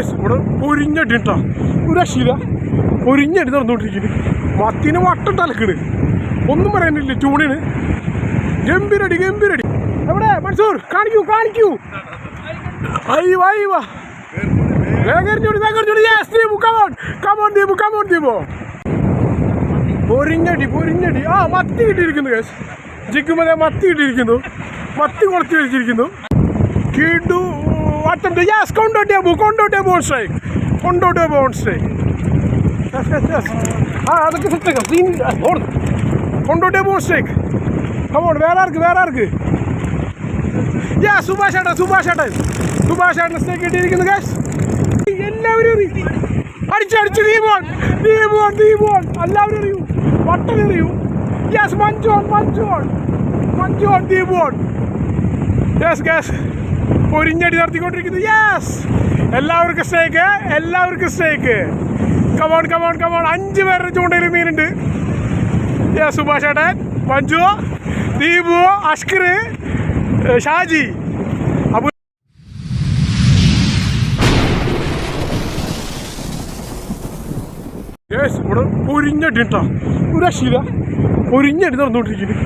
Yes ഇവിടെ പൊരിഞ്ഞടി കേട്ടോ ഒരു രക്ഷയില്ല. പൊരിഞ്ഞടി നടന്നുകൊണ്ടിരിക്കുന്നു മത്തിന് വട്ടം തലക്കണ്. ഒന്നും പറയാനില്ല ചൂണിന്. ഗംഭീരടി ഗംഭീരടി. എവിടെ? മൻസൂർ കാണിക്കൂ കാണിക്കൂ. അയ്യോ പൊരിഞ്ഞടി പൊരിഞ്ഞടി. ആ മത്തി കിട്ടിയിരിക്കുന്നു കേസ് ജിക്കുമതെ മത്തി കിട്ടിയിരിക്കുന്നു. മത്തി കുറച്ച് വെച്ചിരിക്കുന്നു. കിടു അറ്റംപ്റ്റ് യെസ് കൊണ്ടോ ടേബു കൊണ്ടോ ടേബു ഓൺ സ്ട്രൈക്ക് കൊണ്ടോ ടേബു ഓൺ സ്ട്രൈക്ക് ആ അതൊക്കെ സെറ്റ് സീൻ ഓടുന്നു കൊണ്ടോ ടേബു ഓൺ സ്ട്രൈക്ക് കമോൺ വേറെ ആർക്ക് വേറെ ആർക്ക്? യാ സുഭാഷ് ഏട്ടൻ സുഭാഷ് ഏട്ടൻ സുഭാഷ് ഏട്ടൻ സ്നേക്ക് കിട്ടിയിരിക്കുന്നു കേസ് എല്ലാവരും എറിയും. അടിച്ചടിച്ച് നീ പോൺ നീ പോൺ നീ പോൺ എല്ലാവരും എറിയൂ. വട്ടൻ എറിയൂ. യെസ് മഞ്ചോൺ മഞ്ചോൺ മഞ്ചോൺ നീ പോൺ യെസ് ഗ്യാസ് പൊരിഞ്ഞടി നടത്തിക്കൊണ്ടിരിക്കുന്നു. യെസ് എല്ലാവർക്കും സ്റ്റേക്ക് എല്ലാവർക്കും സ്റ്റേക്ക് കമോൺ കമോൺ കമോൺ അഞ്ച് പേരുടെ ചൂണ്ടയിൽ മീനുണ്ട്. യെസ് സുഭാഷ് ഏട്ടൻ മഞ്ജു ദീപു അഷ്കർ ഷാജി. യേസ് ഇവിടെ പൊരിഞ്ഞടി കേട്ടോ ഒരു രക്ഷയില്ല. പൊരിഞ്ഞടി നടന്നുകൊണ്ടിരിക്കുന്നു.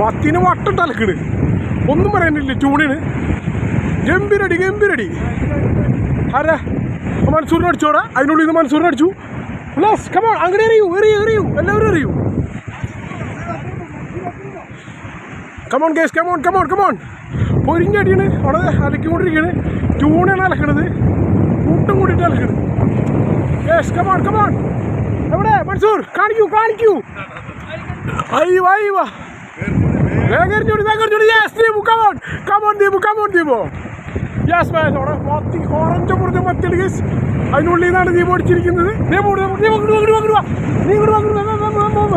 മത്തിന് വട്ടം തലക്കണ്. ഒന്നും പറയാനില്ല ചൂണിന്. ഗംഭീരടി ഗംഭീരടി. ആരാ? മൻസൂറിന് അടിച്ചോടാ അതിനുള്ളിൽ നിന്ന് മൻസൂറിന് അടിച്ചു. പ്ലസ് കമോൺ അങ്ങനെ എറിയൂ എറിയൂ എറിയൂ. എല്ലാവരും എറിയൂ. Come on case come on come on come on പൊരിഞ്ഞടിയാണ് അവിടെ അലക്കിക്കൊണ്ടിരിക്കുകയാണ് ചൂണാണ് അലക്കണത്. കൂട്ടം കൂടിയിട്ട് അലക്കണത്. യെസ് കമോൺ കമോൺ എവിടെ? മൻസൂർ കാണിക്കൂ കാണിക്കൂ. അയ്യോ അയ്യോ. ഓറഞ്ച് മുറിഞ്ഞ മത്തിൽ കേസ് അതിനുള്ളിൽ നിന്നാണ് അടിച്ചിരിക്കുന്നത് ദീപു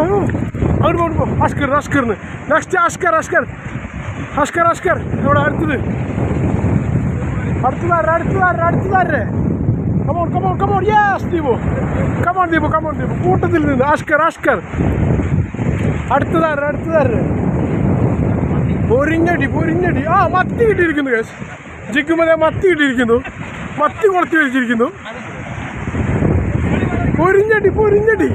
പോ, അങ്ങോട്ട് പോ അഷ്കർ അഷ്കറിന് നെക്സ്റ്റ് അഷ്കർ അഷ്കർ അഷ്കർ അഷ്കർ ഇവിടെ അടുത്തത് അടുത്തതാരെ അടുത്തതാരെ അടുത്തതാരെ come on come on come on yes Deepu come on Deepu come on Deepu കൂട്ടത്തിൽ നിന്ന് അഷ്കർ അഷ്കർ അടുത്തതാരെ അടുത്തതാരെ പൊരിഞ്ഞടി പൊരിഞ്ഞടി. ആ മത്തി കിട്ടിയിരിക്കുന്നു കേസ്. ജിക്കുമതെ മത്തി കിട്ടിയിരിക്കുന്നു. മത്തി കൊളത്തി വെച്ചിരിക്കുന്നു. പൊരിഞ്ഞടി പൊരിഞ്ഞടി.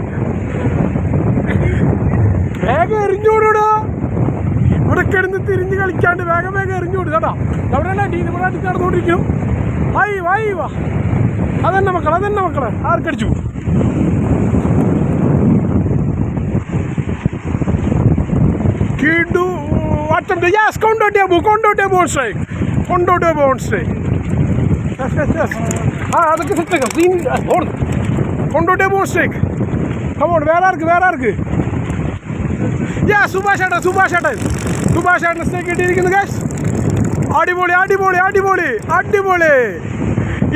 വേഗം എറിഞ്ഞോടൂടാ. ഇവിടെ കിടന്ന് തിരിഞ്ഞ് കളിക്കാണ്ട് വേഗം വേഗം എറിഞ്ഞോട് കേട്ടോ. അവിടെ ടീ ഇവിടെ അടിച്ച് നടന്നുകൊണ്ടിരിക്കും. വൈ വായി വാ. അതന്നെ മക്കളെ അതന്നെ മക്കളെ. ആർക്കടിച്ചു? കിടു അറ്റംപ്റ്റ് യെസ് കൊണ്ടോ ടേബു കൊണ്ടോ ടേബു ഓൺ സ്ട്രൈക്ക് കൊണ്ടോ ടേബു ഓൺ സ്ട്രൈക്ക് ആ അതൊക്കെ സെറ്റ് സീൻ ഓടുന്നു കൊണ്ടോ ടേബു ഓൺ സ്ട്രൈക്ക് കമോൺ വേറെ ആർക്ക് വേറെ ആർക്ക്? യാ സുഭാഷ് ഏട്ടൻ സുഭാഷ് ഏട്ടൻ സുഭാഷ് ഏട്ടൻ സ്റ്റേക്ക് കിട്ടിയിരിക്കുന്നു ഗ്യാസ് അടിപൊളി അടിപൊളി അടിപൊളി അടിപൊളി.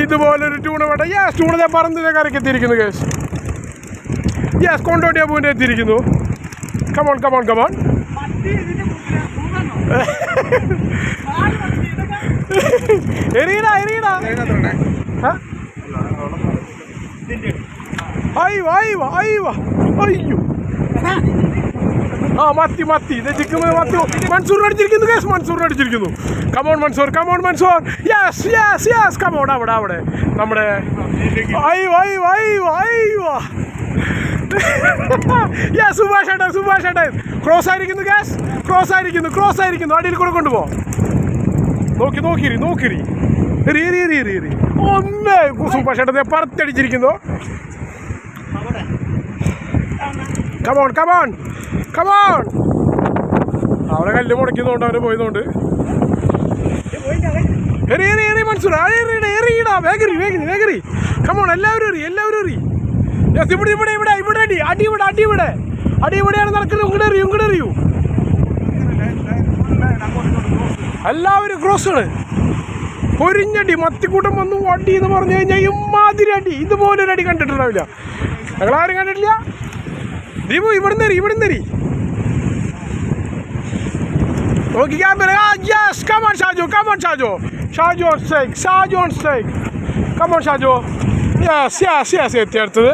ഇതുപോലൊരു ടൂണ വേണ്ട യെസ് ഞാൻ പറന്നിലെ കരയ്ക്ക് എത്തിയിരിക്കുന്നു ഗ്യാസ് യെസ് കൊണ്ടോട്ടിയ പൂവിന്റെ എത്തിയിരിക്കുന്നു. കമോൺ കമോൺ കമോൺ എറിയടാ ആ? അയ്യോ അയ്യോ അയ്യോ അയ്യോ. ആ മത്തി മത്തി. ഇത് ചിക്കുന്നത് മത്തി. മൻസൂർ അടിച്ചിരിക്കുന്നു case Mansoor അടിച്ചിരിക്കുന്നു. Come on Mansoor come on Mansoor. Yes yes yes come on അവിടെ അവിടെ. നമ്മുടെ അയ്യോ അയ്യോ അയ്യോ അയ്യോ യാ സുഭാഷ് ഏട്ടൻ സുഭാഷ് ഏട്ടൻ. ക്രോസ് ആയിരിക്കുന്നു ഗ്യാസ് ക്രോസ് ആയിരിക്കുന്നു ക്രോസ് ആയിരിക്കുന്നു. അടിയിൽ കൂടെ കൊണ്ടുപോ. നോക്കി നോക്കിരി നോക്കിരി ഒന്നേ സുഭാഷ് ഏട്ടൻ പറത്തടിച്ചിരിക്കുന്നു. കമോൺ കമോൺ കമോൺ അവരെ കല്ല് മുടക്കിയതുകൊണ്ട് അവർ പോയതുകൊണ്ട്. എല്ലാവരും എറി എല്ലാവരും പൊരിഞ്ഞടി മത്തിക്കൂട്ടം വന്നു അടി എന്ന് പറഞ്ഞു കഴിഞ്ഞാൽ ഇമാതിരി അടി. ഇതുപോലെ ഒരു അടി കണ്ടിട്ടുണ്ടാവില്ല. ഞങ്ങളാരും കണ്ടിട്ടില്ല. ദീപു ഇവിടുന്ന് തരി ഇവിടുന്ന് തരി. നോക്കിക്കാൻ yes come on Shaju come on Shaju. Shaju on strike Shaju on strike come on Shaju. Yes yes yes എത്തി അടുത്തത്.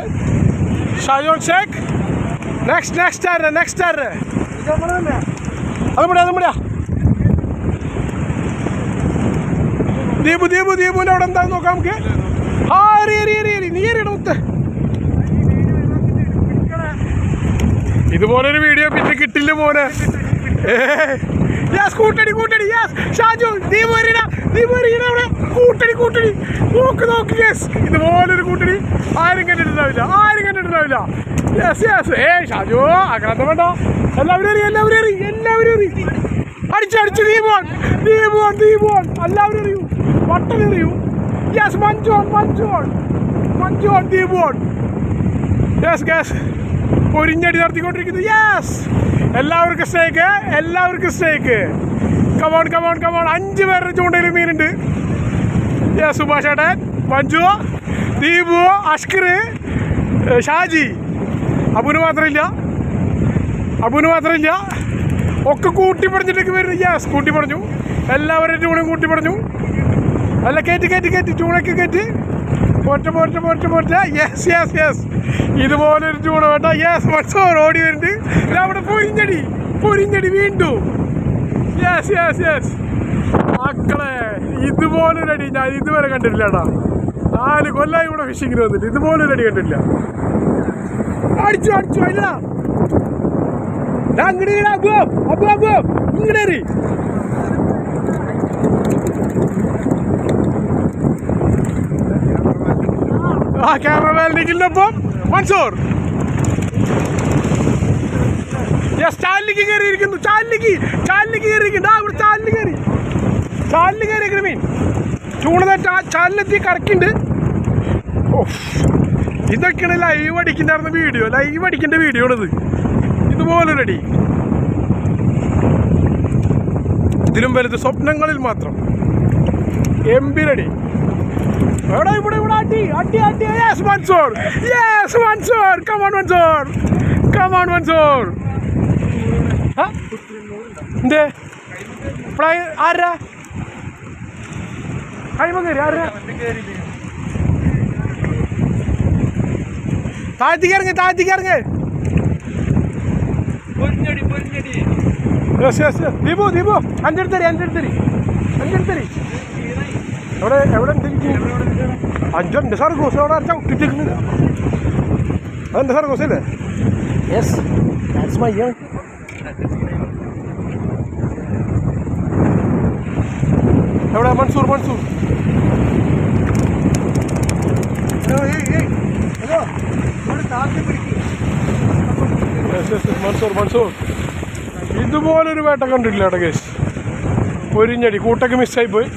Shaju on strike next next next ആര്? അത് മുടിയാ അത് മുടിയാ ദീപു ദീപു ദീപുവിന്റെ അവിടെ എന്താ നോക്കാം നമുക്ക്? ആ എറി എറി എറി എറി നീ എറിയണം മുത്ത്. ഇതുപോലൊരു വീഡിയോ പിന്നെ കിട്ടില്ല മോനെ. യെസ് കൂട്ടടി കൂട്ടടി യെസ് ഷാജു ദീപു എറിയണ ദീപു എറിയണ അവിടെ. കൂട്ടടി കൂട്ടടി നോക്ക് നോക്ക് യെസ്. ഇതുപോലൊരു കൂട്ടടി ആരും കണ്ടിട്ടുണ്ടാവില്ല ആരും കണ്ടിട്ടുണ്ടാവില്ല. Yes yes. ഏ ഷാജു ആക്രാന്തം വേണ്ട. എല്ലാവരും എറി എല്ലാവരും എറി എല്ലാവരും എറി. അടിച്ചടിച്ച് ദീപോൺ ദീപോൺ ദീപോൺ എല്ലാവരും പോൺ എറിയൂ. യെസ് മഞ്ചോൺ മഞ്ചോൺ മഞ്ചോൺ നീ പോൺ യെസ് ഗ്യാസ് പൊരിഞ്ഞടി നടത്തിക്കൊണ്ടിരിക്കുന്നു. യെസ് എല്ലാവർക്കും സ്റ്റേക്ക് എല്ലാവർക്കും സ്റ്റേക്ക് കമോൺ കമോൺ കമോൺ അഞ്ച് പേരുടെ ചൂണ്ടയിൽ മീനുണ്ട്. യെസ് സുഭാഷ് ഏട്ടൻ. മഞ്ജു ദീപു അഷ്കർ ഷാജി. അബുന് മാത്രമില്ല. അബുന് മാത്രമില്ല. ഒക്കെ കൂട്ടി പറഞ്ഞിട്ടൊക്കെ വരുന്നു. യെസ് കൂട്ടി പറഞ്ഞു എല്ലാവരുടെ കൂടി കൂട്ടി പറഞ്ഞു അല്ല കയറ്റി കയറ്റി കയറ്റി ചൂടൊക്കെ കയറ്റി പോറ്റ പോറ്റ പോറ്റ പോറ്റ. യെസ് യെസ് യെസ് ഇതുപോലൊരു ചൂണ വേണ്ട യെസ് മത്സവർ ഓടി വരുന്നുണ്ട്. അവിടെ പൊരിഞ്ഞടി. പൊരിഞ്ഞടി വീണ്ടും. യെസ് യെസ് യെസ് മക്കളെ ഇതുപോലൊരു അടി ഞാൻ ഇതുവരെ കണ്ടിട്ടില്ലടാ നാല് കൊല്ലായി ഇവിടെ ഫിഷിങ്ങിന് വന്നിട്ട്. ഇതുപോലൊരു അടി കണ്ടിട്ടില്ല. അടിച്ചു അടിച്ചു അല്ല അങ്ങടി അബു അബു അബു. ഇങ്ങടേറി ക്യാമറമാൻ നിഖിലിനൊപ്പം മൻസൂർ ചാലിലേക്ക് കയറിയിരിക്കുന്നു. ചാലിലേക്ക് ചാലിലേക്ക് കയറിയിരിക്കുന്നു. ആ ഇവിടെ ചാലിൽ കയറി. ചാലിൽ കയറിയിരിക്കുന്നു മീൻ. ചൂണത ചാലിലെത്തി കറക്കിണ്ട്. ഇതൊക്കെയാണ് ലൈവ് അടിക്കുന്നായിരുന്ന വീഡിയോ ലൈവ് അടിക്കേണ്ട വീഡിയോ ആണിത്. ഇതുപോലൊരടി ഇതിലും വലുത് സ്വപ്നങ്ങളിൽ മാത്രം. എംപിരടി എവിടെ ഇവിടെ ഇവിടെ അടി അടി അടി. Yes Mansoor yes Mansoor come on Mansoor come on Mansoor എന്തേ? ഇപ്പഴാ ആരാ? കയറി ആരാ? താഴ്ത്തിക്ക് ഇറങ്ങി താഴ്ത്തിക്ക് ഇറങ്ങി. Yes yes Deepu Deepu. അഞ്ചെടുത്തരി അഞ്ചെടുത്തരി അഞ്ചെടുത്തരി എവിടെ എവിടെ അഞ്ചുണ്ട്. സാർ ഗോസ് അവിടെ ചവിട്ടിട്ടിരിക്കുന്നത് അതെന്താ സാർ ഗോസല്ലേ യെസ് ദാറ്റ്സ് മൈ എവിടെ Mansoor Mansoor? Yes, yes, yes, Mansoor Mansoor. ഇതുപോലൊരു വേട്ട കണ്ടിട്ടില്ല കേട്ടോ കേസ് പൊരിഞ്ഞടി കൂട്ടൊക്കെ മിസ്സായി പോയി.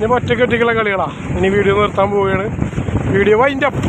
ഞാൻ ഒറ്റക്കെട്ടിക്കുള്ള കളികളാണ് കളികളാ. ഇനി വീഡിയോ നിർത്താൻ പോവുകയാണ്. Video wind up